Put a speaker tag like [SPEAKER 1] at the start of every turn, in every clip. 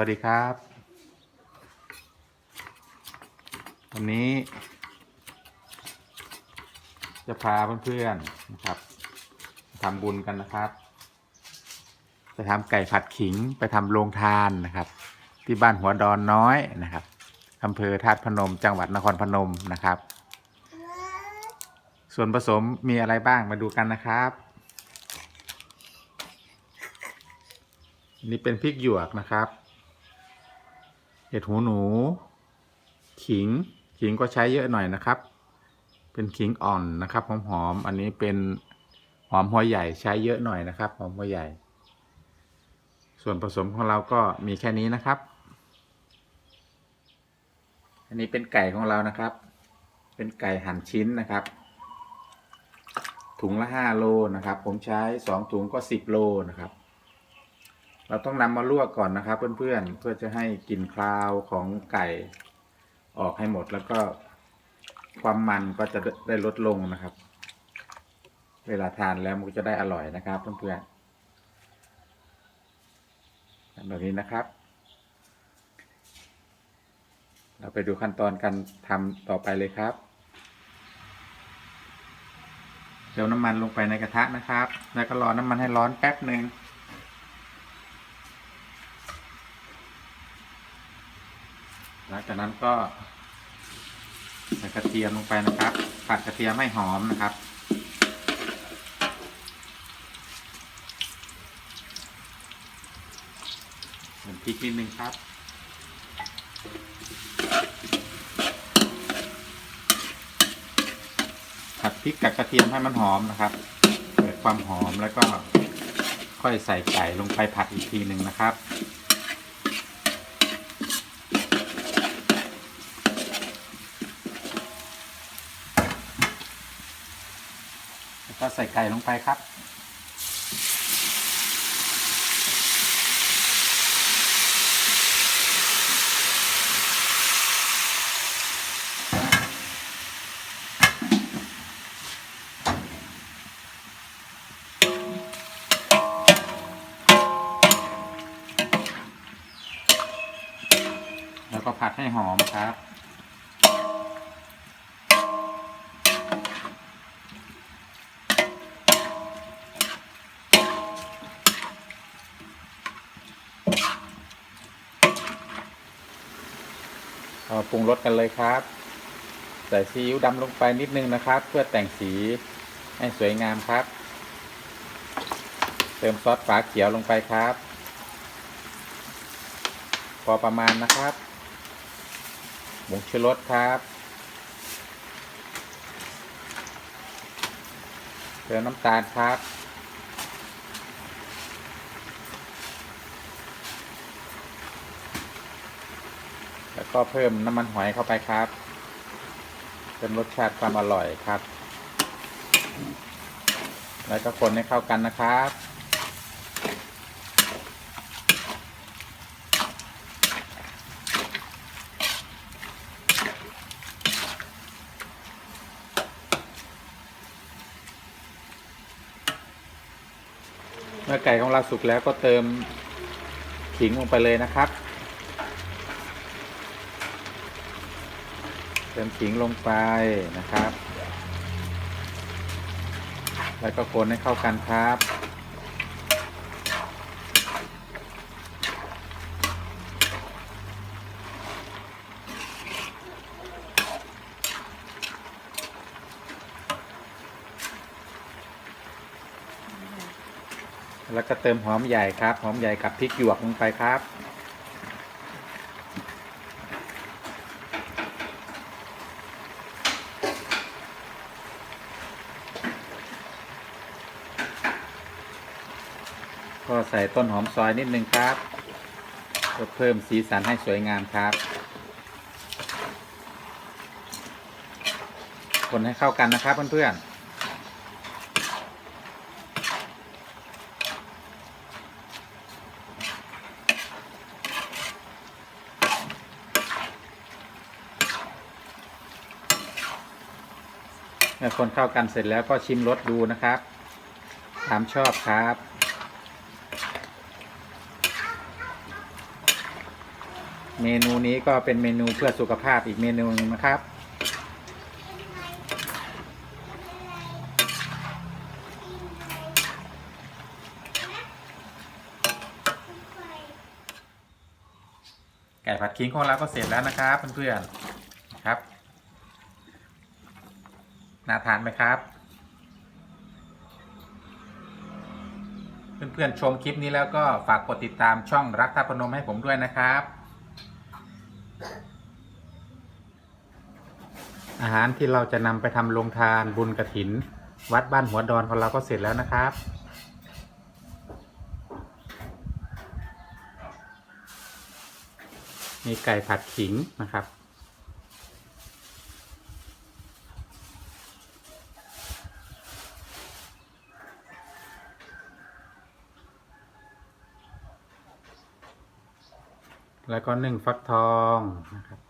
[SPEAKER 1] วัสดีครับ วันนี้ จะพาเพื่อนๆนะครับทำบุญกันนะครับ จะทำไก่ผัดขิงไปทำโรงทานนะครับ ที่บ้านหัวดอนน้อยนะครับอำเภอธาตุพนม จังหวัดนครพนมนะครับ ส่วนผสมมีอะไรบ้างมาดูกันนะครับนี่เป็นพริกหยวกนะครับ ห็ดหูหนู ขิง ขิงก็ใช้เยอะหน่อยนะครับ เป็นขิงอ่อนนะครับหอมๆอันนี้เป็นหอมหัวใหญ่ใช้เยอะหน่อยนะครับ หอมหัวใหญ่ ส่วนผสมของเราก็มีแค่นี้นะครับ อันนี้เป็นไก่ของเรานะครับ เป็นไก่หั่นชิ้นนะครับ ถุงละห้าโลนะครับ ผมใช้สองถุงก็สิบโลนะครับ เราต้องนำมาลวกก่อนนะครับ เพื่อนๆ เพื่อจะให้กลิ่นคลาวของไก่ออกให้หมดแล้วก็ความมันก็จะได้ลดลงนะครับ เวลาทานแล้วมันก็จะได้อร่อยนะครับ เพื่อนๆแบบนี้นะครับ เราไปดูขั้นตอนการทำต่อไปเลยครับเดี๋ยวน้ำมันลงไปในกระทะนะครับ แล้วก็รอน้ำมันให้ร้อนแป๊บหนึ่ง ลังจากนั้นก็ใส่กระเทียมลงไปนะครับ ผัดกระเทียมให้หอมนะครับ เหมือนพริกนิดนึงครับผัดพริกกับกระเทียมให้มันหอมนะครับเกิดความหอมแล้วก็ค่อยใส่ไก่ลงไปผัดอีกทีหนึ่งนะครับ แล้วก็ ใส่ไก่ลงไปครับ แล้วก็ผัดให้หอมครับ เอาปรุงรสกันเลยครับ ใส่ซีอิ๊วดำลงไปนิดนึงนะครับ เพื่อแต่งสีให้สวยงามครับ เติมซอสฝาเขียวลงไปครับ พอประมาณนะครับหมูชูรสครับเติมน้ำตาลครับ แล้วก็เพิ่มน้ำมันหอยเข้าไปครับเป็นรสชาติความอร่อยครับ แล้วก็คนให้เข้ากันนะครับเมื่อไก่ของเราสุกแล้วก็เติมขิงลงไปเลยนะครับ เติมขิงลงไปนะครับ แล้วก็คนให้เข้ากันครับ แล้วก็เติมหอมใหญ่ครับ หอมใหญ่กับพริกหยวกลงไปครับ ก็ใส่ต้นหอมซอยนิดนึงครับเพื่อเพิ่มสีสันให้สวยงามครับ คนให้เข้ากันนะครับเพื่อนๆเมื่อคนเข้ากันเสร็จแล้วก็ชิมรสดูนะครับ ตามชอบครับ เมนูนี้ก็เป็นเมนูเพื่อสุขภาพอีกเมนูหนึงนะครับ ไก่ผัดขิงของเราก็เสร็จแล้วนะครับเพื่อนๆครับ น่าทานไหมครับ เพื่อนๆชมคลิปนี้แล้วก็ฝากกดติดตามช่องรักท่าพนมให้ผมด้วยนะครับ อาหารที่เราจะนำไปทำโรงทานบุญกระถิน วัดบ้านหัวดอนของเราก็เสร็จแล้วนะครับ มีไก่ผัดขิงนะครับ แล้วก็หนึ่งฟักทองนะครับ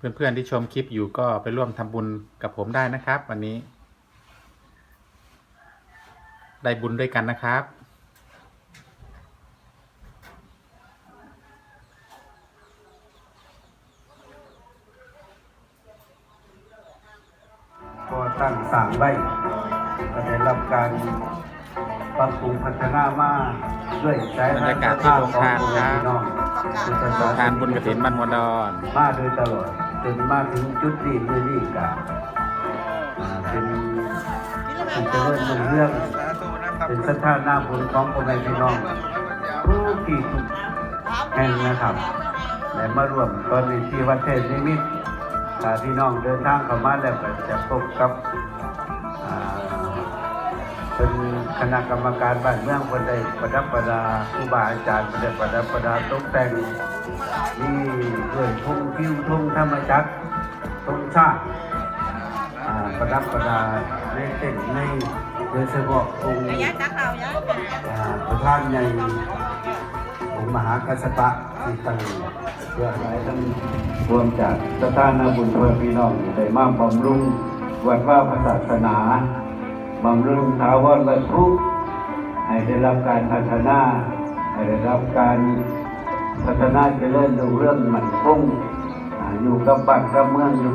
[SPEAKER 1] เพื่อนๆที่ชมคลิปอยู่ก็ไปร่วมทำบุญกับผมได้นะครับ วันนี้ ได้บุญด้วยกันนะครับ
[SPEAKER 2] พอตั้งสั่งไว้ก็ได้รับการปรับปรุงพัฒนามาด้วยสาย
[SPEAKER 1] บรรยากาศที่โรงทานครับ
[SPEAKER 2] พี่น้องพุทธศส
[SPEAKER 1] ทานบุญกระถินบ้านหัวดอน
[SPEAKER 2] มาโดยตลอด จนมาถึงจุดนี้มือนี้กะเป็นสิ่งเจริญรุ่งเรื่องเป็นสัทธาหน้าบุญของพ่อแม่พี่น้องทุกที่ทุกแห่งนะครับและมารวมตอนนี้ที่วัดเทศนิมิตรถ้าพี่น้องเดินทางเข้ามาแล้วก็จะพบกับเป็น คณะกรรมการบ้านเมืองคนใดประดับประดาครูบาอาจารย์คนใดประดับประดาตกแต่งนี่ด้วยทุ่งพิ้วทุ่งธรรมจักรทุ่งชาติประดับประดาในเต้นในโดยเฉพาะองค์
[SPEAKER 3] ย้ายจักเราย้าย
[SPEAKER 2] อ่าประธานใหญ่องค์มหากัสปะที่ตั้งเพื่อหลายท่านรวมจากสถานบุญเพื่อพี่น้องได้มาบำรุงวัดว่าศาสนา บำรุงถาวรบรรทุกให้ได้รับการพัฒนา ให้ได้รับการพัฒนาเจริญรุ่งเรื่องมั่นคงอ่าอยู่กับบ้านกับเมืองอยู่